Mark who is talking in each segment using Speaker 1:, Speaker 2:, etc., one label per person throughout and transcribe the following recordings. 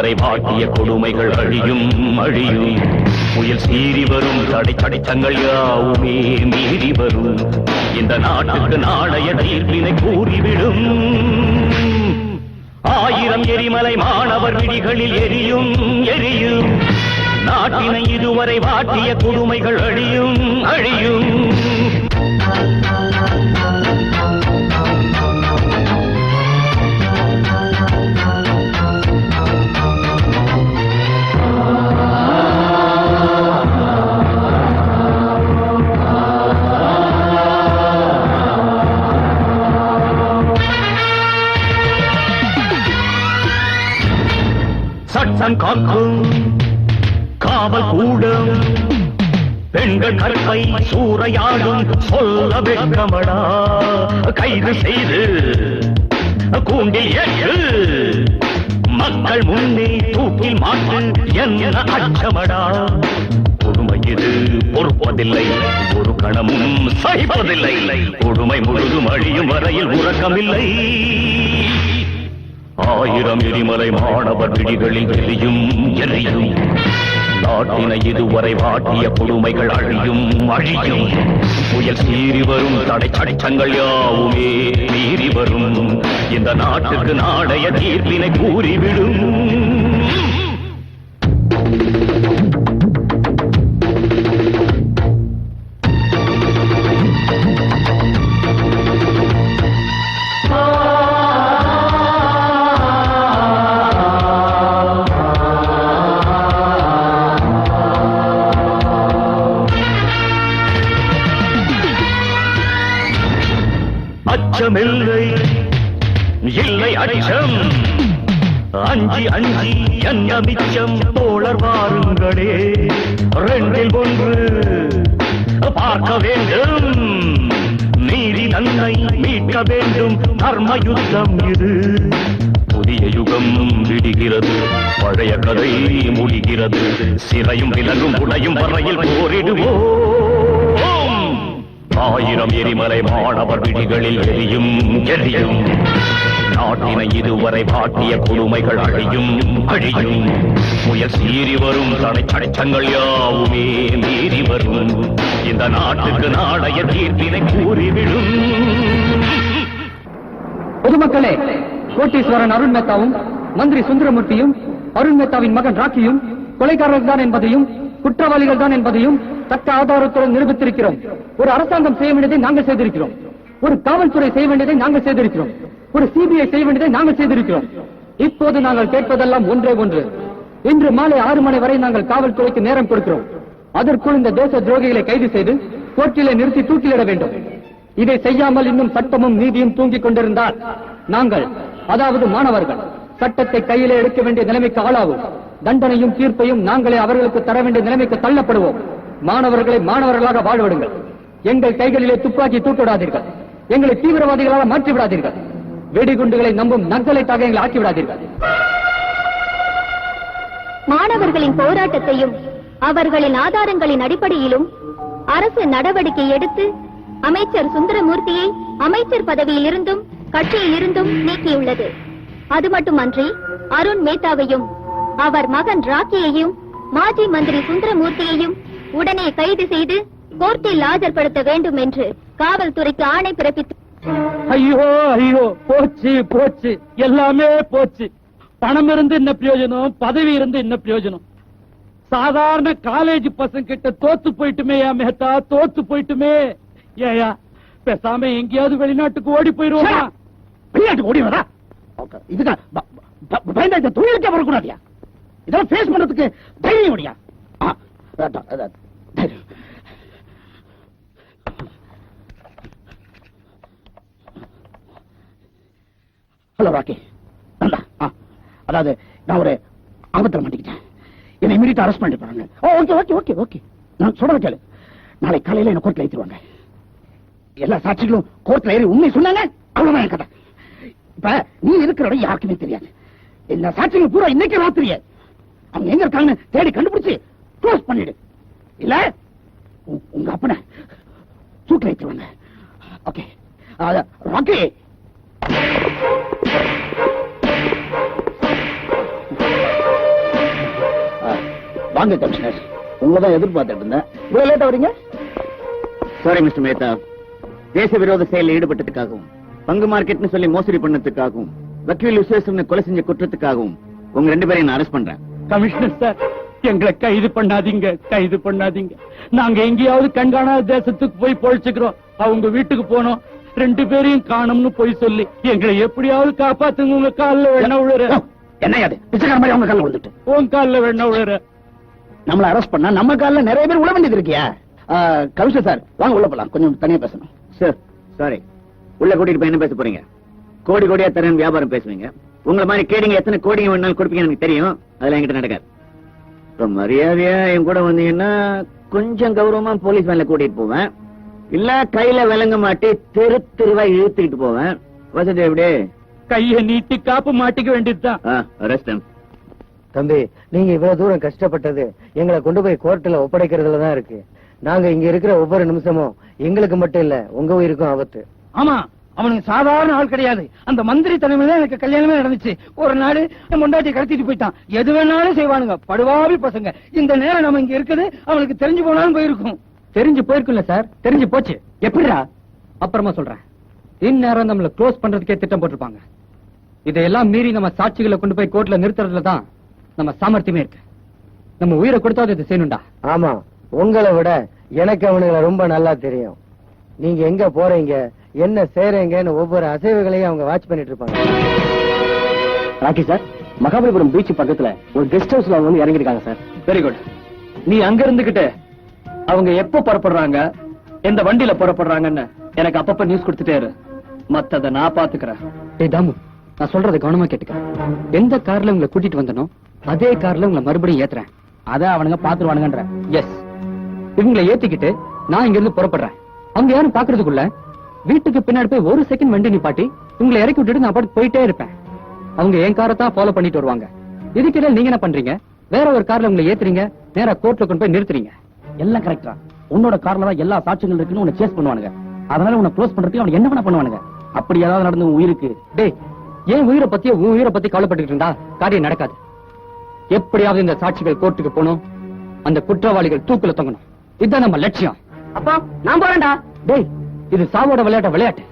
Speaker 1: நாட்டினை இதுவரை வாட்டிய கொடுமைகள் அழியும் அழியும். புயல் சீறி வரும் தடை தடைச்சங்கள் யாவுமே மீறி வரும். இந்த நாட்டுக்கு நாளைய தீர்ப்பினை கூறிவிடும். ஆயிரம் எரிமலை மாணவர் விடிகளில் எரியும் எரியும். நாட்டினை இதுவரை வாட்டிய கொடுமைகள் அழியும் அழியும். காக்கும் காவல் கூடும் பெண்கள் கற்பை சூறையாடும் சொல்ல வெட்கமடா கைது செய்து கூண்டில் ஏற்று மக்கள் முன்னே தூக்கில் மாட்டு என்ன அச்சமடா. கொடுமை இது பொறுப்பதில்லை ஒரு கணமும் சகிப்பதில்லை. கொடுமை முழுதும் அழியும் வரையில் உறக்கமில்லை. ஆயிரம் எரிமலை மாணவர் பிடிகளில் எரியும் எரியும். நாட்டினை இதுவரை வாட்டிய கொடுமைகள் அழியும் அழியும். புயல் சீறி வரும் தடை தடைச்சங்கள் யாவுமே மீறி வரும். இந்த நாட்டுக்கு நாடைய தீர்ப்பினை கூறிவிடும். அஞ்சி அஞ்சி என்ன மிச்சம் தோழர் வாருங்களே. ரெண்டில் ஒன்று பார்க்க வேண்டும். நீதி தன்னை மீட்க வேண்டும். தர்ம யுத்தம் இது. புதிய யுகம் விடுகிறது. பழைய கதை முடிகிறது சிறையும் விலகும் உடையும் வரையில் போரிடுவோம். ஆயிரம் எரிமலை மாணவர் விழிகளில் எரியும் எரியும். நாட்டினை இதுவரை பாட்டிய கொடுமைகள் அழியும் அழியும். புயல் சீறி வரும் தடை அடைச்சங்கள் யாவுமே மீறி வரும். இந்த நாட்டுக்கு நாளைய தீர்ப்பினை கூறிவிடும்.
Speaker 2: பொதுமக்களே கோட்டீஸ்வரன் அருண் மேத்தாவும் மந்திரி சுந்தரமூர்த்தியும் அருண் மேத்தாவின் மகன் ராக்கியும் கொலைகாரர்கள் தான் என்பதையும் குற்றவாளிகள் தான் என்பதையும் சட்ட ஆதாரத்துடன் நிரூபித்திருக்கிறோம். ஒரு அரசாங்கம் செய்ய வேண்டியதை நாங்கள் செய்திருக்கிறோம். ஒரு காவல்துறை செய்ய வேண்டியதை நாங்கள் செய்திருக்கிறோம். ஒரு சிபிஐ செய்ய வேண்டியதை நாங்கள் செய்திருக்கிறோம். இப்போது நாங்கள் கேட்பதெல்லாம் ஒன்றே ஒன்று. இன்று மாலை ஆறு மணி வரை நாங்கள் காவல்துறைக்கு நேரம் கொடுக்கிறோம். அதற்குள் இந்த தேச துரோகிகளை கைது செய்து கோர்ட்டிலே நிறுத்தி தூக்கிலிட வேண்டும். இதை செய்யாமல் இன்னும் சட்டமும் நீதியும் தூங்கிக் கொண்டிருந்தால் நாங்கள் அதாவது மாணவர்கள் சட்டத்தை கையிலே எடுக்க வேண்டிய நிலைமைக்கு ஆளாகும் தண்டனையும் தீர்ப்பையும் நாங்களே அவர்களுக்கு தர வேண்டிய நிலைமைக்கு தள்ளப்படுவோம். மாணவர்களை மாணவர்களாக வாழ்விடுங்கள். எங்கள் கைகளிலே துப்பாக்கி தூக்கிவிடாதீர்கள் எங்களை தீவிரவாதிகளாக மாற்றி விடாதீர்கள் வெடிகுண்டுகளை நம்பும் நக்சலைட்டாக எங்களை ஆக்கி விடாதீர்கள்
Speaker 3: மாணவர்களின் போராட்டத்தையும் அவர்களின் ஆதாரங்களின் அடிப்படையிலும் அரசு நடவடிக்கை எடுத்து அமைச்சர் சுந்தரமூர்த்தியை அமைச்சர் பதவியில் இருந்தும் கட்சியில் இருந்தும் நீக்கியுள்ளது. அது மட்டுமன்றி அருண் மேத்தாவையும் அவர் மகன் ராக்கியையும் மாஜி மந்திரி சுந்தரமூர்த்தியையும் உடனே கைது செய்து கோர்ட்டில் ஆஜர்படுத்த வேண்டும் என்று காவல்துறைக்கு ஆணை பிறப்பித்து
Speaker 2: ஐயோ ஐயோ போச்சு போச்சு. எல்லாமே போச்சு. பணம் இருந்து என்ன பிரயோஜனம்? பதவி இருந்து என்ன பிரயோஜனம்? சாதாரண காலேஜ் பசங்க கிட்ட தோத்து போயிட்டுமே மேத்தா தோத்து போயிட்டுமே. ஏயா பேசாம எங்கேயாவது வெளிநாட்டுக்கு ஓடி போயிருவோமா?
Speaker 4: வெளிநாட்டுக்கு ஓடி வரா இதுக்கு ப- ப- பயந்தா இந்த தொழிலுக்கே வரக்கூடாதியா? இதெல்லாம் ஃபேஸ் பண்றதுக்கு தைரியம் முடியா அதான், தைரியம். Hello Rocky. நல்லா அதாவது நான் ஒரு ஆபத்துல மாட்டிக்கிட்டேன் என்னை இமீடியட் அரெஸ்ட் பண்ணிட்டு போறாங்க. Oh okay okay okay okay நான் சொல்றேன் கேளு. நாளை காலையில என்ன கோர்ட்ல ஏத்திடுவாங்க. எல்லா சாட்சிகளும் கோர்ட்ல ஏறி உண்மை சொன்னாங்க? அவ்வளவுதான் என் கதை. இப்ப நீ இருக்கிற யாருக்குமே தெரியாது. எல்லா சாட்சிகளும் பூரா இன்னைக்கு ராத்திரிய. அவங்க எங்க இருக்காங்கன்னு தேடி கண்டுபிடிச்சு க்ளோஸ் பண்ணிடு. இல்ல? உங்க அப்பனை தூக்கில் ஏற்றுவாங்க ஓகே ராக்கி வாங்க கமிஷனர். உங்களை தான் எதிர்பார்த்துட்டு இருந்தேன். இவ்வளவு லேட்டா வரீங்க?
Speaker 5: Sorry mister Mehta. தேச விரோத செயலில் ஈடுபட்டதுக்காகவும். பங்கு மார்க்கெட்னு சொல்லி மோசடி பண்ணதுக்காகவும் வக்கீல் விசேஷம்னு கொலை செஞ்ச குற்றத்துக்காகவும் உங்க ரெண்டு பேரையும் நான் அரெஸ்ட் பண்றேன்.
Speaker 2: கமிஷனர் சார் எங்களை கைது பண்ணாதீங்க கைது பண்ணாதீங்க. நாங்க எங்கேயாவது கண்காணாத தேசத்துக்கு போய் பொழைச்சுக்கிறோம். அவங்க வீட்டுக்கு போனோம். ரெண்டு பேரையும் காணும்னு போய் சொல்லி எங்களை எப்படியாவது காப்பாத்துங்க உங்க கால்ல வெண்ண விழுற
Speaker 4: என்ன அது பிச்சைக்கார மாதிரி அவங்க காலில் வந்துட்டு
Speaker 2: உன் கால்ல வெண்ண விழுற
Speaker 4: நம்மள அரெஸ்ட் பண்ணா நம்ம காலில் நிறைய பேர் உள்ள வேண்டியது இருக்கியா? கமிஷனர் சார் வாங்க உள்ள போலாம். கொஞ்சம் தனியா பேசணும்.
Speaker 5: சார் சாரி உள்ள கூட்டிட்டு போய் என்ன பேச போறீங்க? கோடி கோடியா தரேன் வியாபாரம் பேசுவீங்க. உங்களை மாதிரி கேடிங்க எத்தனை கோடிங்க வேணாலும் கொடுப்பீங்க எனக்கு தெரியும். அதெல்லாம் என்கிட்ட நடக்காது. இப்ப மரியாதையா என் கூட வந்தீங்கன்னா கொஞ்சம் கௌரவமா போலீஸ் வேன்ல கூட்டிட்டு போவேன். இல்ல கையில விலங்க மாட்டி தெரு தெருவா இழுத்துக்கிட்டு போவேன். வசதி எப்படி?
Speaker 2: கைய நீட்டி காப்பு மாட்டிக்க வேண்டியதுதான்.
Speaker 5: அரெஸ்ட்
Speaker 6: தம்பி நீங்க இவ்வளவு தூரம் கஷ்டப்பட்டது எங்களை கொண்டு போய் கோர்ட்ல ஒப்படைக்கிறதுல தான் இருக்கு. நாங்க இங்க இருக்கிற ஒவ்வொரு நிமிஷமும் எங்களுக்கு மட்டும் இல்ல உங்க உயிருக்கும் ஆபத்து.
Speaker 2: ஆமா அவனுக்கு சாதாரண ஆள் கிடையாது. அந்த மந்திரி தலைமையில எனக்கு கல்யாணமே நடந்துச்சு. ஒரு நாள் முண்டாட்டி கடத்திட்டு போயிட்டான். எது வேணாலும் செய்வானுங்க. படுவாவி பசங்க. இந்த நேரம் நம்ம இங்க இருக்குது. அவனுக்கு தெரிஞ்சு போனாலும் போயிருக்கும். தெரிஞ்சு போயிருக்குல்ல சார்? தெரிஞ்சு போச்சு. எப்படிடா? அப்புறமா சொல்றேன். இந்நேரம் நம்மள க்ளோஸ் பண்றதுக்கே திட்டம் போட்டிருப்பாங்க. இதையெல்லாம் மீறி நம்ம சாட்சிகளை கொண்டு போய் கோர்ட்ல நிறுத்துறதுல தான் நம்ம சாமர்த்தியமே இருக்கு. நம்ம உயிரை கொடுத்தாவது இதை செய்யணும்டா.
Speaker 6: ஆமா. உங்களை விட எனக்கு அவனுங்களை ரொம்ப நல்லா தெரியும். நீங்க எங்க போறீங்க? என்ன செய்றீங்கன்னு ஒவ்வொரு அசைவுகளையும் அவங்க வாட்ச் பண்ணிட்டு இருப்பாங்க
Speaker 4: ராக்கி சார் மகாபலிபுரம் பீச் பக்கத்துல ஒரு கெஸ்ட் ஹவுஸ்ல அவங்க வந்து இறங்கிருக்காங்க சார்.
Speaker 2: வெரி குட் நீ அங்க இருந்துகிட்டு அவங்க எப்ப புறப்படுறாங்க எந்த வண்டியில புறப்படுறாங்கன்னு எனக்கு அப்பப்ப நியூஸ் கொடுத்துட்டே இரு. மத்தத நான் பாத்துக்கிறேன். டேய் தாமு நான் சொல்றத கவனமா கேட்டுக்க. எந்த கார்ல உங்களை கூட்டிட்டு வந்தனோ அதே கார்ல உங்களை மறுபடியும் ஏத்துறேன்.
Speaker 4: அத அவனுங்க பாத்துருவானுங்கன்ற.
Speaker 2: எஸ் இவங்களை ஏத்திக்கிட்டு நான் இங்க இருந்து புறப்படுறேன். அவங்க யாரும் பாக்குறதுக்குள்ள வீட்டுக்கு பின்னாடி போய் ஒரு செகண்ட் வண்டி நிப்பாட்டி உங்களை இறக்கி விட்டுட்டு நான் பாட்டு போயிட்டே இருப்பேன். அவங்க என் காரை தான் ஃபாலோ பண்ணிட்டு வருவாங்க. இதுக்கிடையில நீங்க என்ன பண்றீங்க? வேற ஒரு கார்ல உங்களை ஏத்துறீங்க நேரா கோர்ட்ல கொண்டு போய் நிறுத்துறீங்க.
Speaker 4: எல்லாம் கரெக்டா உன்னோட கார்ல தான் எல்லா சாட்சிகள் இருக்குன்னு உன்னை சேஸ் பண்ணுவானுங்க. அதனால உன்னை க்ளோஸ் பண்றதுக்கு அவன் என்ன பண்ணுவானுங்க. அப்படி ஏதாவது நடந்து உயிருக்கு.
Speaker 2: டேய் ஏன் உயிரை பத்தி உன் உயிரை பத்தி கவலைப்பட்டுட்டு இருந்தா காரியம் நடக்காது. எப்படியாவது இந்த சாட்சிகள் கோர்ட்டுக்கு போகணும். அந்த குற்றவாளிகள் தூக்குல தொங்கணும். இதுதான் நம்ம லட்சியம்.
Speaker 4: அப்பா நான் போறேன்டா.
Speaker 2: டேய் இது சாவோட விளையாட்ட விளையாட்டு.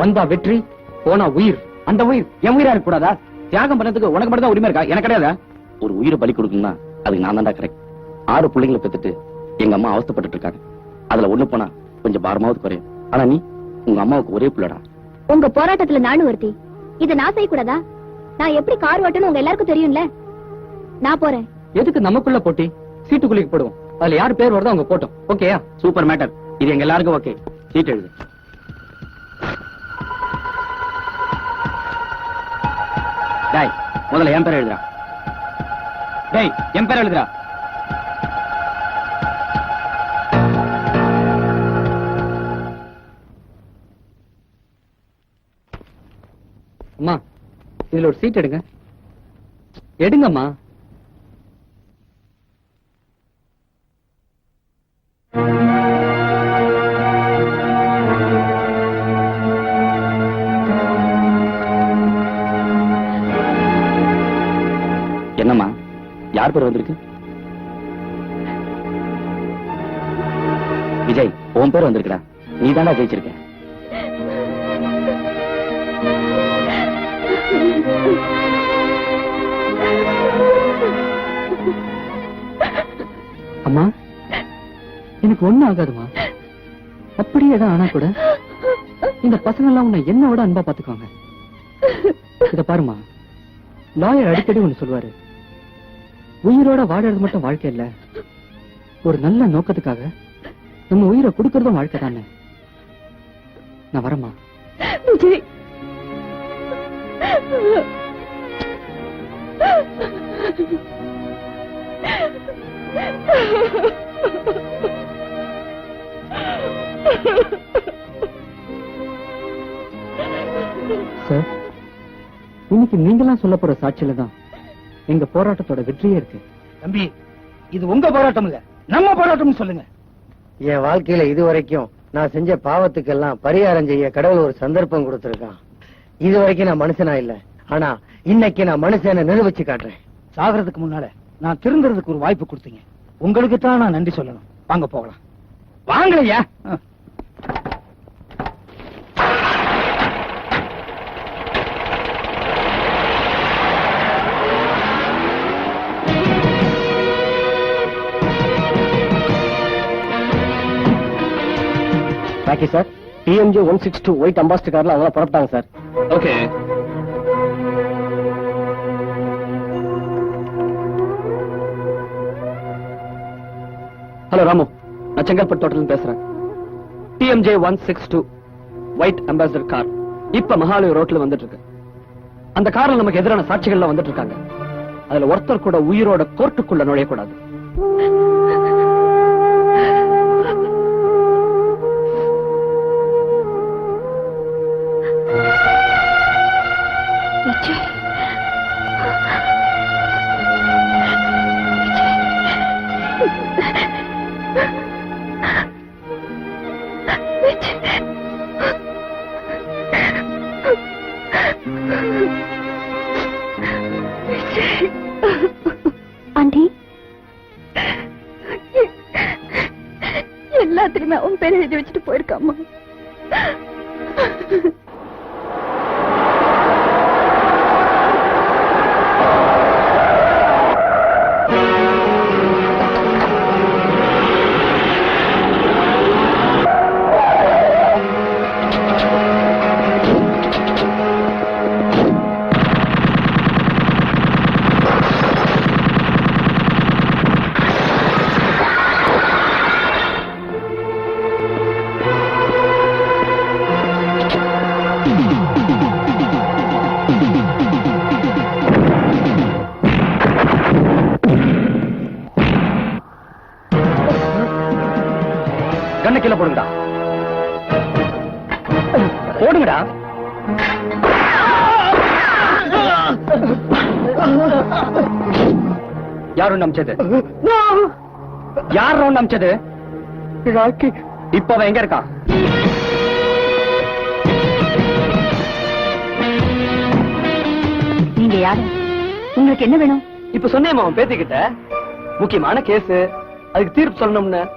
Speaker 2: வந்தா வெற்றி போனா உயிர்.
Speaker 4: அந்த உயிர் என் உயிரா இருக்க கூடாதா? தியாகம் பண்ணதுக்கு உனக்கு மட்டும் தான் உரிமை இருக்கா? எனக்கு கிடையாதா? ஒரு உயிரை பலி கொடுக்கணும்னா அதுக்கு நான் தான்டா கரெக்ட் ஆறு பிள்ளைங்களை பெத்துட்டு எங்க அம்மா அவஸ்தைப்பட்டுட்டு இருக்காங்க. அதுல ஒண்ணு போனா கொஞ்சம் பாரமாவது குறையும். ஆனா நீ உங்க அம்மாவுக்கு ஒரே பிள்ளைடா.
Speaker 3: உங்க போராட்டத்துல நானும் ஒருத்தி. இத நான் செய்யக்கூடாதா? நான் எப்படி கார் ஓட்டணும் உங்க எல்லாருக்கும் தெரியும்ல? நான் போறேன்.
Speaker 2: எதுக்கு நமக்குள்ள போட்டி? சீட்டுக்குள்ளிக்கு போடுவோம். அதுல யார் பேர் வருதோ அவங்க போட்டோம். ஓகேயா
Speaker 4: சூப்பர் மேட்டர் இது எங்க எல்லாருக்கும் ஓகே சீட் எழுது டாய் முதல்ல என் பேர் எழுதுறா டேய் என் பேர் எழுதுறா
Speaker 2: அம்மா இதுல ஒரு சீட் எடுங்க. எடுங்கம்மா.
Speaker 4: யார் பேர் வந்திருக்கு? விஜய் உன் பேர் வந்திருக்கா நீ தாண்டா ஜெயிச்சிருக்க.
Speaker 2: அம்மா எனக்கு ஒண்ணு ஆகாதுமா. அப்படியே தான் ஆனா கூட இந்த பசங்க எல்லாம் உன்னை என்ன விட அன்பா பாத்துக்குவாங்க இத பாருமா லாயர் அடிக்கடி ஒண்ணு சொல்லுவாரு. உயிரோட வாழறது மட்டும் வாழ்க்கை இல்ல. ஒரு நல்ல நோக்கத்துக்காக நம்ம உயிரை கொடுக்கறதும் வாழ்க்கை தானே. நான்
Speaker 3: விஜய்.
Speaker 2: சார் இன்னைக்கு நீங்களாம் சொல்ல போற சாட்சியில தான் எங்க போராட்டத்தோட வெற்றியே இருக்கு.
Speaker 4: தம்பி
Speaker 7: இது உங்க போராட்டம் இல்ல நம்ம போராட்டம்னு சொல்லுங்க.
Speaker 6: என் வாழ்க்கையில இது வரைக்கும் நான் செஞ்ச பாவத்துக்கெல்லாம் பரிகாரம் செய்ய கடவுள் ஒரு சந்தர்ப்பம் கொடுத்திருக்கான். இது வரைக்கும் நான் மனுஷனா இல்ல. ஆனா இன்னைக்கு நான் மனுஷனை நிரூபிச்சு காட்டுறேன்.
Speaker 7: சாகிறதுக்கு முன்னால நான் திருந்துறதுக்கு ஒரு வாய்ப்பு கொடுத்தீங்க. உங்களுக்கு தான் நான் நன்றி சொல்லணும். வாங்க போகலாம். வாங்கலையா
Speaker 8: பாக்கி sir TMG one six two white Ambassador கார்ல அவங்க புறப்பட்டாங்க சார்
Speaker 9: ஓகே
Speaker 8: ஹலோ ராமு நான் செங்கல்பட்டு தோட்டத்தில் பேசுறேன். TMJ one six two white ambassador car இப்ப மகாலய ரோட்ல வந்துட்டு இருக்கு. அந்த கார்ல நமக்கு எதிரான சாட்சிகள்லாம் வந்துட்டு இருக்காங்க. அதுல ஒருத்தர் கூட உயிரோட கோர்ட்டுக்குள்ள நுழையக்கூடாது.
Speaker 10: பேரை எழுதி வச்சுட்டு போயிருக்காமா
Speaker 8: அவன் எங்க இருக்கான்?
Speaker 10: நீங்க யாரு? உங்களுக்கு என்ன வேணும்?
Speaker 8: இப்ப சொன்னேன் அவன் பேத்திக்கிட்ட. முக்கியமான கேஸ். அதுக்கு தீர்ப்பு சொல்லணும்னு.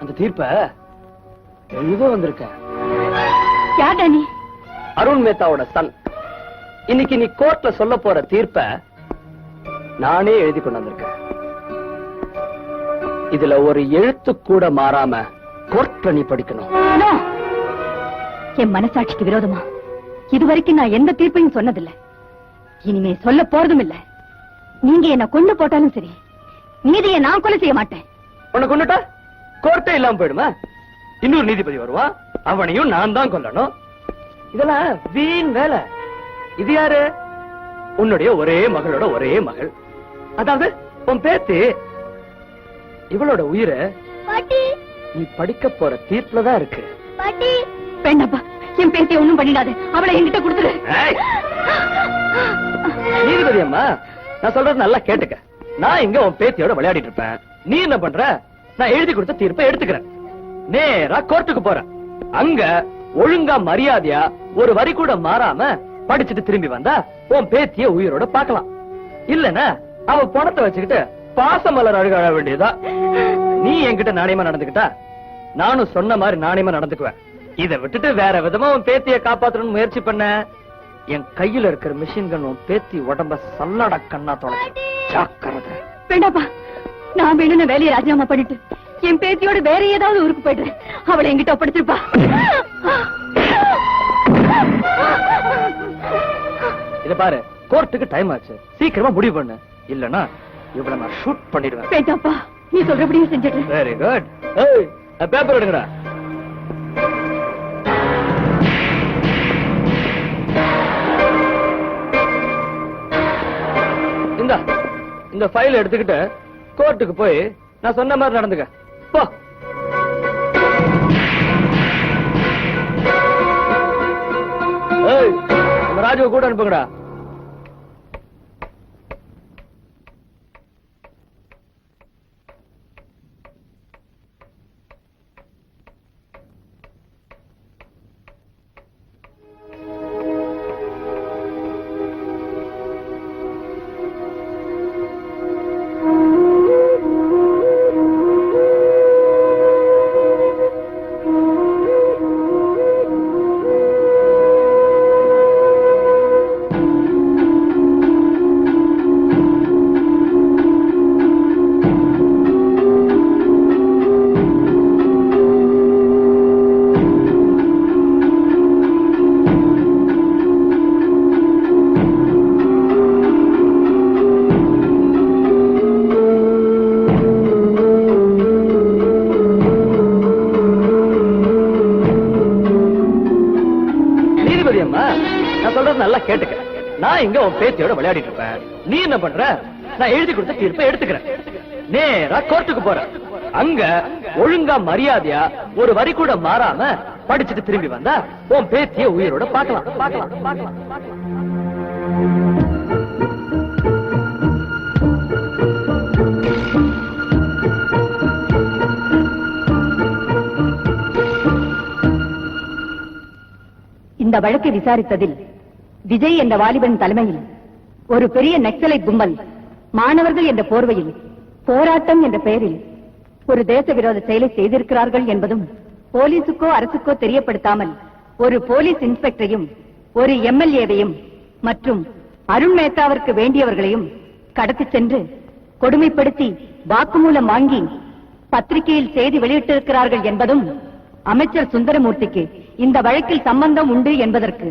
Speaker 8: அந்த தீர்ப்ப எழுத வந்திருக்க.
Speaker 10: யார்டா நீ
Speaker 8: அருண் மேத்தாவோட சன் இன்னைக்கு நீ கோர்ட்ல சொல்ல போற தீர்ப்ப நானே எழுதி கொண்டு வந்திருக்கேன் இதுல ஒரு எழுத்து கூட மாறாம கோர்ட்ல நீ! படிக்கணும்.
Speaker 10: என் மனசாட்சிக்கு விரோதமா? இதுவரைக்கும் நான் எந்த தீர்ப்பையும் சொன்னதில்லை. இனிமே சொல்ல போறதும் இல்ல. நீங்க என்ன கொண்டு போட்டாலும் சரி நீதியை நான் கொலை செய்ய மாட்டேன்.
Speaker 8: உன்னை கொண்டுட்டா? கோர்ட்டே இல்லாம போயிடுமா? இன்னொரு நீதிபதி வருவான் அவனையும் நான் தான் கொல்லணும். இதெல்லாம் வீண் வேலை. இது யாரு? உன்னுடைய ஒரே மகளோட ஒரே மகள். அதாவது உன் பேத்தி இவளோட உயிரை
Speaker 10: பாட்டி.
Speaker 8: நீ படிக்க போற தீர்ப்புல தான் இருக்கு.
Speaker 10: பாட்டி. வேண்டாப்பா என் பேத்திய ஒண்ணும் பண்ணிடாத. அவளை என்கிட்ட கொடுத்துரு!
Speaker 8: நீதிபதி அம்மா நான் சொல்றது நல்லா கேட்டுக்க. நான் இங்க உன் பேத்தியோட விளையாடிட்டு இருப்பேன். நீ என்ன பண்ற? நான் எழுதி கொடுத்த தீர்ப்பை எடுத்துக்கிறேன். நேரா கோர்ட்டுக்கு போறேன். அங்க ஒழுங்கா மரியாதையா ஒரு வரி கூட மாறாம படிச்சுட்டு திரும்பி வந்தா உன் பேத்திய உயிரோட பார்க்கலாம். இல்லனா அவ பணத்தை வச்சுக்கிட்டு பாசமலர் அழுக அழ வேண்டியதா? நீ என்கிட்ட நாணயமா நடந்துக்கிட்டா? நானும் சொன்ன மாதிரி நாணயமா நடந்துக்குவேன். இத விட்டுட்டு வேற விதமா உன் பேத்திய காப்பாத்தணும்னு முயற்சி பண்ண. என் கையில இருக்கிற மிஷின் கன் உன் பேத்தி உடம்ப சல்லட கண்ணா தொலைக்கும் ஜாக்கிரதை.
Speaker 10: வேண்டாப்பா நான் வேணும்னு வேலையை ராஜினாமா பண்ணிட்டு என் பேத்தியோட வேற ஏதாவது ஊருக்கு போயிடுறேன். அவளை என்கிட்ட ஒப்படைச்சிருப்பா.
Speaker 8: இத பாரு கோர்ட்டுக்கு டைம் ஆச்சு. சீக்கிரமா முடிவு பண்ணு. இல்லனா இவள நான் ஷூட் பண்ணிடுவேன்.
Speaker 10: வேண்டாப்பா நீ சொல்றபடியே செஞ்சிடுறேன்
Speaker 8: வெரி குட் ஏய் பேப்பர் எடுங்கடா. இந்த இந்த ஃபைல் எடுத்துக்கிட்டு கோர்ட்டுக்கு போய் நான் சொன்ன மாதிரி நடந்துக்க. போ. ஏய் நம்ம ராஜுவை கூட அனுப்புங்கடா. நல்லா கேட்டுக்க. நான் இங்க உன் பேத்தியோட விளையாடிட்டு இருப்பேன். நீ என்ன பண்ற? நான் எழுதி கொடுத்த தீர்ப்பை எடுத்துக்கிறேன். நேரா கோர்ட்டுக்கு போற அங்க ஒழுங்கா மரியாதையா ஒரு வரி கூட மாறாம படிச்சுட்டு திரும்பி வந்தா உன் பேத்திய உயிரோட பாக்கலாம் பாக்கலாம் பாக்கலாம்
Speaker 10: இந்த வழக்கை விசாரித்ததில் விஜய் என்ற வாலிபன் தலைமையில் ஒரு பெரிய நக்சலை கும்பல் மாணவர்கள் என்ற போர்வையில் போராட்டம் என்ற பெயரில் ஒரு தேச விரோத செயலை செய்திருக்கிறார்கள் என்பதும் போலீசுக்கோ அரசுக்கோ தெரியப்படுத்தாமல் ஒரு போலீஸ் இன்ஸ்பெக்டரையும் ஒரு எம்எல்ஏவையும் மற்றும் அருண் மேத்தாவிற்கு வேண்டியவர்களையும் கடத்திச் சென்று கொடுமைப்படுத்தி வாக்குமூலம் வாங்கி பத்திரிகையில் செய்தி வெளியிட்டிருக்கிறார்கள் என்பதும் அமைச்சர் சுந்தரமூர்த்திக்கு இந்த வழக்கில் சம்பந்தம் உண்டு என்பதற்கு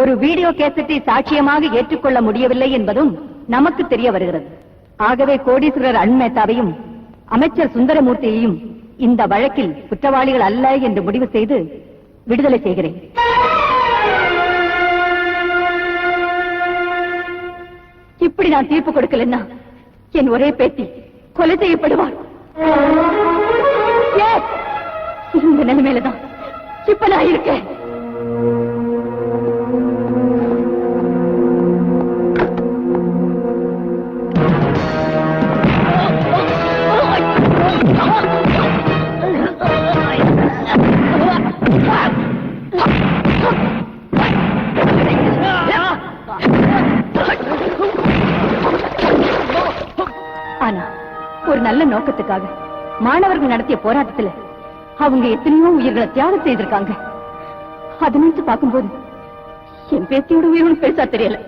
Speaker 10: ஒரு வீடியோ கேசட்டை சாட்சியமாக ஏற்றுக்கொள்ள முடியவில்லை என்பதும் நமக்கு தெரிய வருகிறது. ஆகவே கோடீஸ்வரர் அன்மேத்தாவையும் அமைச்சர் சுந்தரமூர்த்தியையும் இந்த வழக்கில் குற்றவாளிகள் அல்ல என்று முடிவு செய்து விடுதலை செய்கிறேன். இப்படி நான் தீர்ப்பு கொடுக்கலன்னா என் ஒரே பேத்தி கொலை செய்யப்படுவார். இந்த நிலைமையில தான் இப்ப நான் இருக்கேன் ஆனா ஒரு நல்ல நோக்கத்துக்காக மாணவர்கள் நடத்திய போராட்டத்துல அவங்க எத்தனையோ உயிர்களை தியாகம் செய்திருக்காங்க. அதை நினைச்சு பார்க்கும்போது என் பேத்தியோட உயிரோடு பெருசா தெரியல.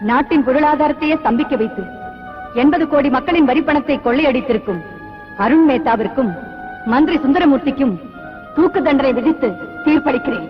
Speaker 10: நாட்டின் பொருளாதாரத்தையே ஸ்தம்பிக்க வைத்து எண்பது கோடி மக்களின் வரிப்பணத்தை கொள்ளையடித்திருக்கும் அருண் மேத்தாவிற்கும் மந்திரி சுந்தரமூர்த்திக்கும் தூக்கு தண்டனை விதித்து தீர்ப்பளிக்கிறேன்.